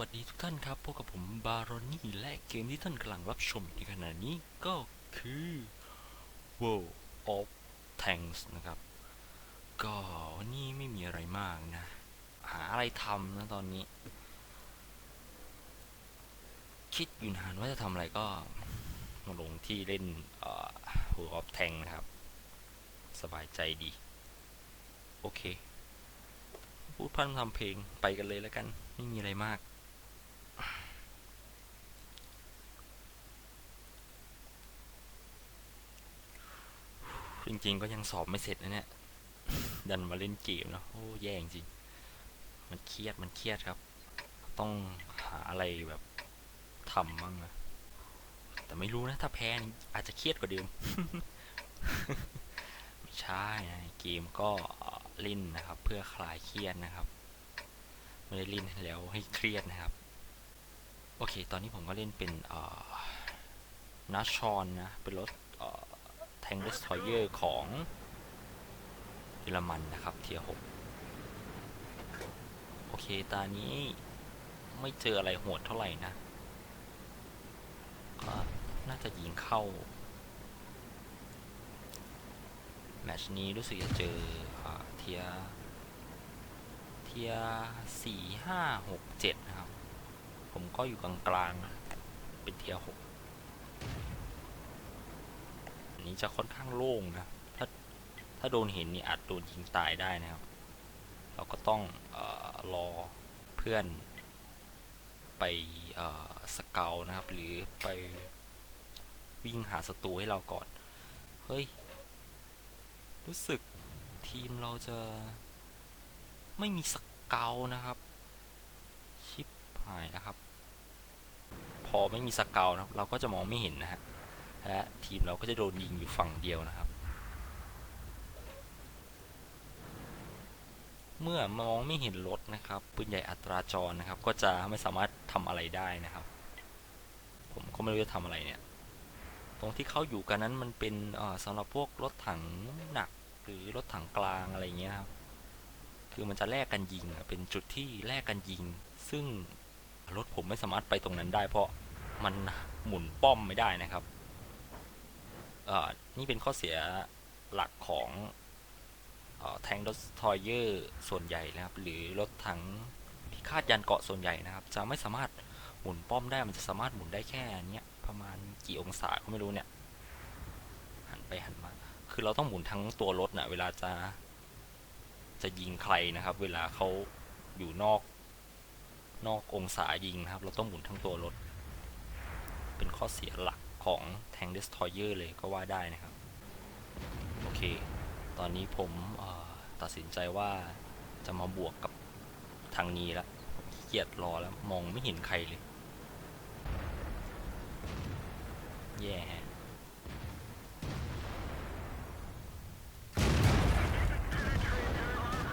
วัสดีทุกท่านครับพบกับผมบารอนี่และเกมที่ท่านกำลังรับชมในขณะนี้ก็คือ World of Tanks นะครับ ก็นนี้ไม่มีอะไรมากนะ หาอะไรทำนะตอนนี้ คิดอยู่นานว่าจะทำอะไรก็มาลงที่เล่น World of Tanks นะครับ สบายใจดี โอเค พูดพร่ำทำเพลงไปกันเลยแล้วกัน ไม่มีอะไรมาก จริง ๆ ก็ยังสอบไม่เสร็จนะเนี่ย ดันมาเล่นเกมเนอะโอ้แย่จริง มันเครียด มันเครียดครับ ต้องหาอะไรแบบทำบ้างนะ แต่ไม่รู้นะ ถ้าแพ้นี่อาจจะเครียดกว่าเดิม ไม่ใช่นะเกมก็เล่นนะครับ เพื่อคลายเครียดนะครับ ไม่ได้เล่นแล้วให้เครียดนะครับ โอเค ตอนนี้ผมก็เล่นเป็นนัชชอนนะ เป็นรถ แทง k ์ e s ส r o เยอร์ของเยอรมันนะครับเทียหกโอเคตอนนี้ไม่เจออะไรโหดเท่าไหร่นะ ก็น่าจะยิงเข้า แมชนี้รู้สึกจะเจอเทียเทียสี่ห้าหกเจ็ดนะครับ ผมก็อยู่กลางๆเป็นเทียหกอั นี้จะค่อนข้างโล่งนะ ถ้าถ้าโดนเห็นนี่อาจโดนยิงตายได้นะครับ เราก็ต้องออรอเพื่อนไปสเกลนะครับ หรือไปวิ่งหาศัตรูให้เราก่อน เฮ้ย รู้สึกทีมเราจะไม่มีสเกลนะครับ ชิปหายนะครับ พอไม่มีสเกลนะครับ เราก็จะมองไม่เห็นนะฮะ และทีมเราก็จะโดนยิงอยู่ฝั่งเดียวนะครับ เมื่อมองไม่เห็นรถนะครับปืนใหญ่อัตราจรนะครับ ก็จะไม่สามารถทำอะไรได้นะครับ ผมก็ไม่รู้จะทำอะไรเนี่ย ตรงที่เขาอยู่กันนั้นมันเป็นสำหรับพวกรถถังหนักหรือรถถังกลางอะไรเงี้ยครับคือมันจะแลกกันยิงเป็นจุดที่แลกกันยิง ซึ่งรถผมไม่สามารถไปตรงนั้นได้ เพราะมันหมุนป้อมไม่ได้นะครับ นี่เป็นข้อเสียหลักของแทงรถทอยเยอร์ส่วนใหญ่นะครับ หรือรถถังพิฆาตยันเกาะส่วนใหญ่นะครับ จะไม่สามารถหมุนป้อมได้มันจะสามารถหมุนได้แค่นี้ประมาณกี่องศาก็ไม่รู้เนี่ยหันไปหันมา คือเราต้องหมุนทั้งตัวรถนะ่ะเวลาจะจะยิงใครนะครับ เวลาเขาอยู่นอกนอกองศายิงนะครับ เราต้องหมุนทั้งตัวรถ เป็นข้อเสียหลัก ของแทงเดสทอยเยอร์เลยก็ว่าได้นะครับ โอเค ตอนนี้ผมตัดสินใจว่าจะมาบวกกับทางนี้ล้เกียดรอแล้วมองไม่เห็นใครเลย แย่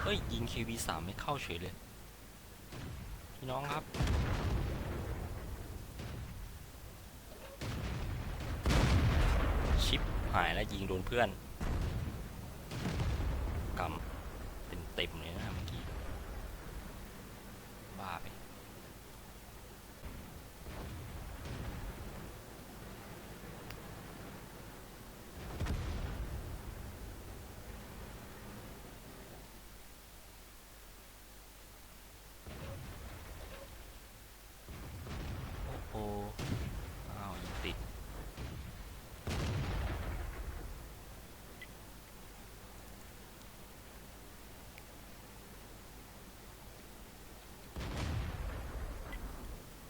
เฮ้ย ยิง KV3 ไม่เข้าเฉยเลย พี่น้องครับ ชิปหายแล้วยิงโดนเพื่อนกำเป็นเต็มเลยนะครับาไป โอ้โหอ้าวยังติด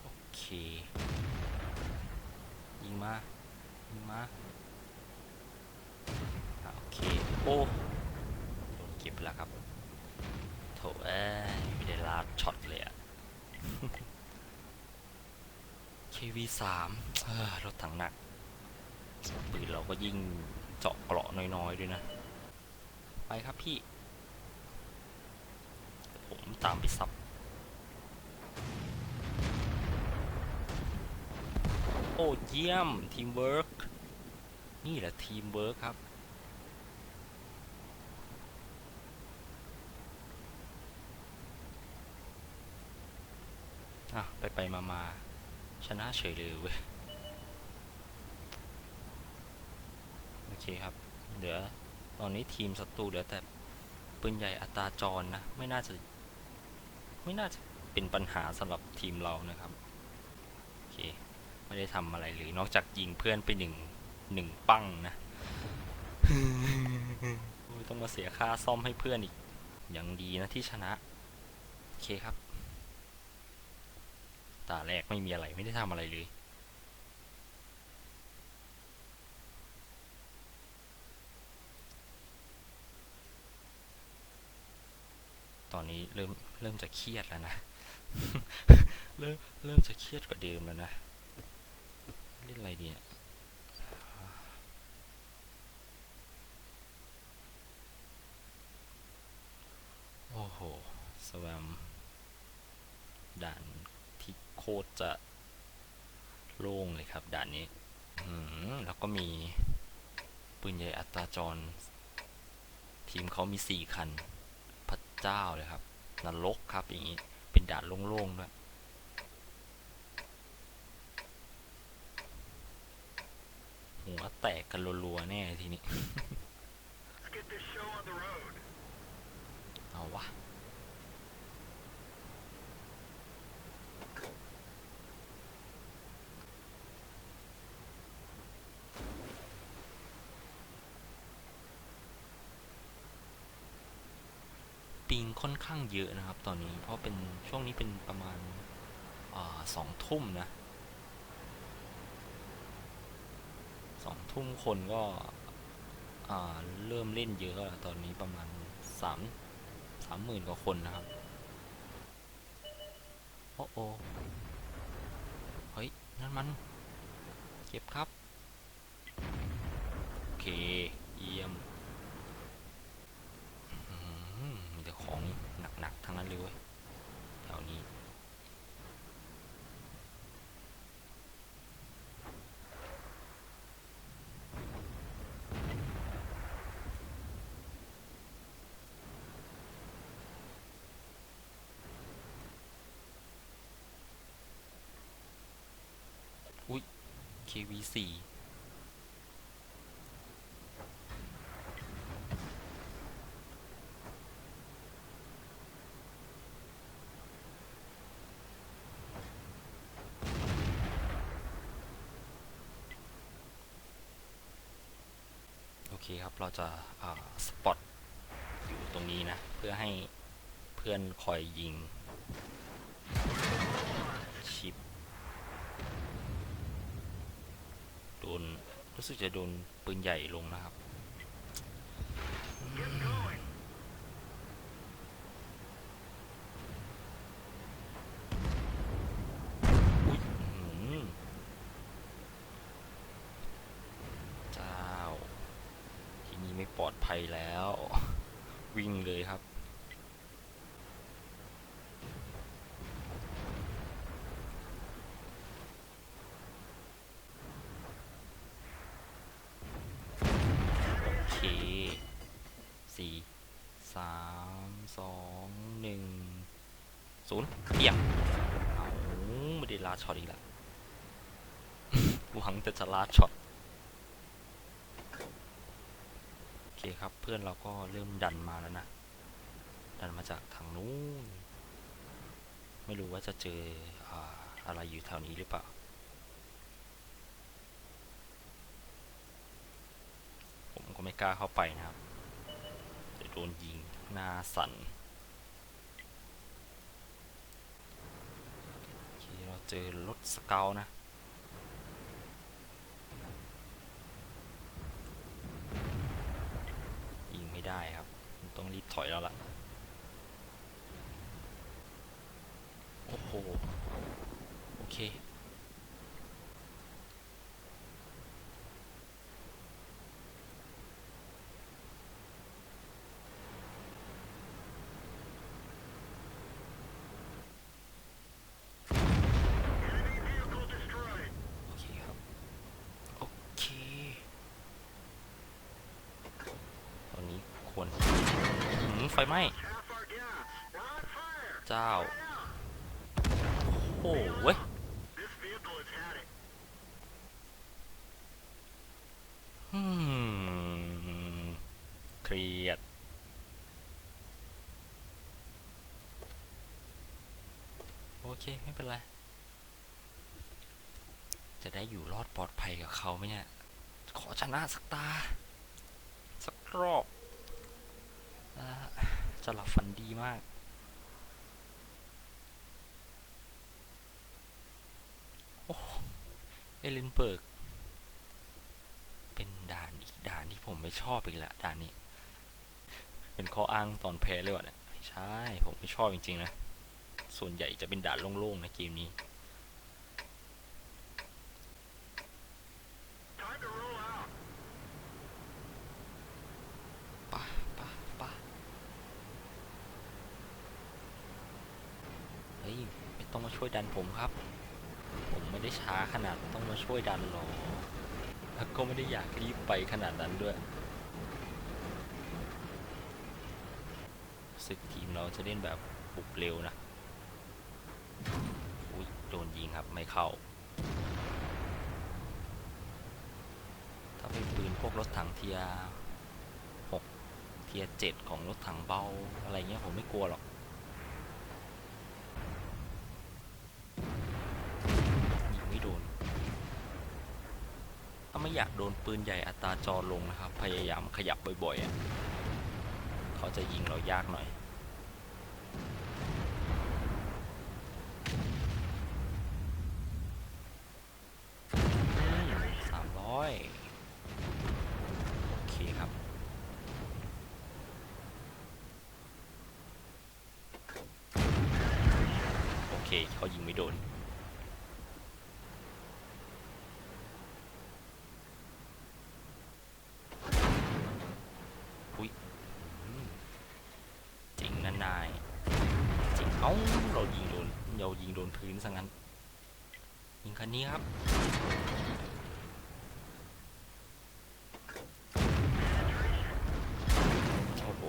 โอ เคยิงมายิงมาโอเค โอ้โดนเก็บแล้วครับโถเอ้ยไม่ได้ลาดช็อตเลยอะ KV3 เออรถถังหนักปืนเราก็ยิ่งเจาะเกราะน้อยๆด้วยนะ ไปครับพี่ ผมตามไปซับ เยี่ยม ทีมเวิร์กนี่แหละทีมเวิร์กครับ อะ ไปไปมามาชนะเฉยเลยเว้ย โอเคครับ เหลือ ตอนนี้ทีมศัตรูเหลือแต่ปืนใหญ่อัตราจรนะ ไม่น่าจะ ไม่น่าจะเป็นปัญหาสำหรับทีมเรานะครับ โอเค ไม่ได้ทำอะไรเลยนอกจากยิงเพื่อนไปหนึ่งหนึ่งปั้งนะต้องมาเสียค่าซ่อมให้เพื่อนอีก อยังดีนะที่ชนะ โอเคครับ ตาแรกไม่มีอะไรไม่ได้ทำอะไรเลยตอนนี้เริ่มเริ่มจะเครียดแล้วนะ เริ่มเริ่มจะเครียดกว่าเดิมแล้วนะ เล่นอะไรดีเนี่ยโอ้โห สวมด่านที่โคตรจะโล่งเลยครับ ด่านนี้ แล้วก็มีปืนใหญ่อัตราจร ทีมเขามีสี่คัน พระเจ้าเลยครับ นรกครับอย่างนี้ เป็นด่านโล่งๆด้วย หัวแตกกันรัวๆแน่ทีนี้ เอาวะปิงค่อนข้างเยอะนะครับ ตอนนี้เพราะเป็นช่วงนี้เป็นประมาณอาสองทุ่มนะสอง ทุ่มคนก็เริ่มเล่นเยอะแล้วตอนนี้ประมาณสามสามหมื่นกว่าคนนะครับ โอ้โอเฮ้ย นั่นมัน เก็บครับ โอเค เยี่ยมมมีแต่ของหนักๆทั้งนั้นเลยเว้ยแถวนี้ อุ้ย KV4 โอเคครับ เราจะสปอตอยู่ตรงนี้นะ เพื่อให้เพื่อนคอยยิง ชิป โด นรู้สึกจะโดนปืนใหญ่ลงนะครับเจ้า ที่นี่ไม่ปลอดภัยแล้ว วิ่งเลยครับ โอเค สี่ สามสองหนึ่งศูนย์เอียมเอาไม่ได้ลาช็อตอีกแล้วหวังแต่จะลาช็อตโอเคครับเพื่อนเราก็เริ่มดันมาแล้วนะ ดันมาจากทางนู้น ไม่รู้ว่าจะเจออาอะไรอยู่แถวนี้หรือเปล่าผมก็ไม่กล้าเข้าไปนะครับ โดนยิงหน้าสั่นโอเคเราเจอรถสเกลนะยิงไม่ได้ครับ ต้องรีบถอยแล้วล่ะ โอ้โห โอเค โอเคครับ โอเค ตอนนี้ควรหืม ไฟไหม้ เจ้า โอ้เว้ยอืมเครียด โอเค ไม่เป็นไร จะได้อยู่รอดปลอดภัยกับเขาไหมเนี่ย ขอชนะสักตา สักรอบ จะหลับฝันดีมากโอ้เอลินเบิร์ก เป็นด่านอีกด่านที่ผมไม่ชอบอีกและด่านนี้ เป็นข้ออ้างตอนแพ้เลยวะเนี่ยใช่ ผมไม่ชอบจริง ๆ นะ ส่วนใหญ่จะเป็นด่านโล่งๆในเกมนี้ ปะปะปะเฮ้ย ไม่ ต้องมาช่วยดันผมครับ ผมไม่ได้ช้าขนาดต้องมาช่วยดันหรอกแล้วก็ไม่ได้อยากรีบไปขนาดนั้นด้วยสึกทีมเราจะเล่นแบบบุกเร็วนะอุ้ยโดนยิงครับไม่เข้า ถ้าเป็นปืนพวกรถถังเทียหกเทียเจ็ดของรถถังเบาอะไรเงี้ยผมไม่กลัวหรอก ยิงไม่ โดน ถ้าไม่อยากโดนปืนใหญ่อัตราจรลงนะครับ พยายามขยับบ่อยๆ เขาจะยิงเรายากหน่อย สามร้อยโอเคครับ โอเค เขายิงไม่โดน อุ้ยอืมจริงนะนาย จริง เอ้า เรายิงโดน เรายิงโด นพื้นซะงั้นยิงคันนี้ครับโอ้โห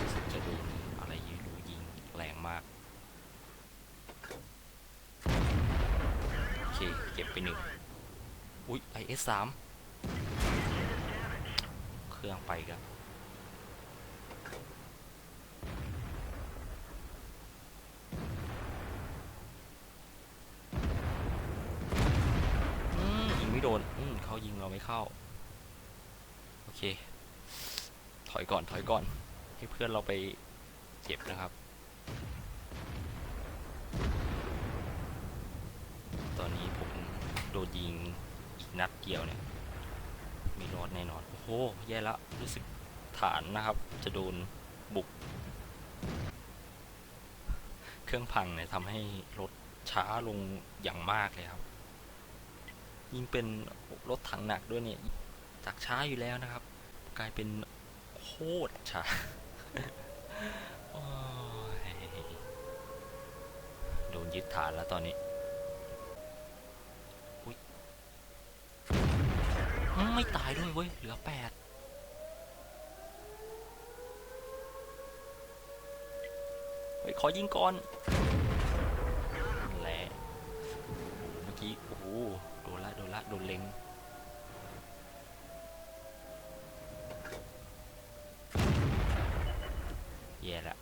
รู้สึกจะโดนอะไรยิงรู้ยิงแรงมาก โอเค เก็บไปหนึ่งอุ๊ย IS สามเครื่องไปครับ อืมยิงไม่โด นอืมเขายิงเราไม่เข้า โอเค ถอยก่อนถอยก่อนให้เพื่อนเราไปเจ็บนะครับ ตอนนี้ผมโดนยิงอีกนัดเกี่ยวเนี่ยมีรอดแน่นอน โอ้โห แย่ละ รู้สึกฐานนะครับ จะโดนบุก เครื่องพังเนี่ยทำให้รถช้าลงอย่างมากเลยครับ ยิ่งเป็นรถถังหนักด้วยเนี่ยจากช้าอยู่แล้วนะครับ กลายเป็นโคตรช้าโดนยึดฐานแล้วตอนนี้ไม่ตายด้วยเว้ย เหลือแปดเฮ้ย ขอยิงก่อน ดนละโดนเล็งแย่ละ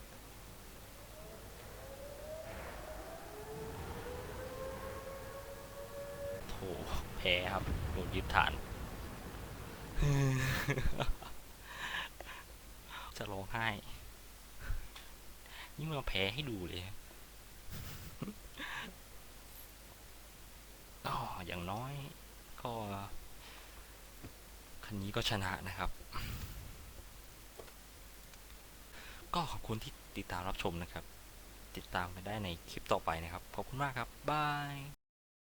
โถแพ้ครับโดนยึดฐาน จะร้องไห้ยิ่งมาแพ้ให้ดูเลยอ๋ออย่างน้อย ก็คันนี้ก็ชนะนะครับ ก็ขอบคุณที่ติดตามรับชมนะครับ ติดตามไปได้ในคลิปต่อไปนะครับ ขอบคุณมากครับ บาย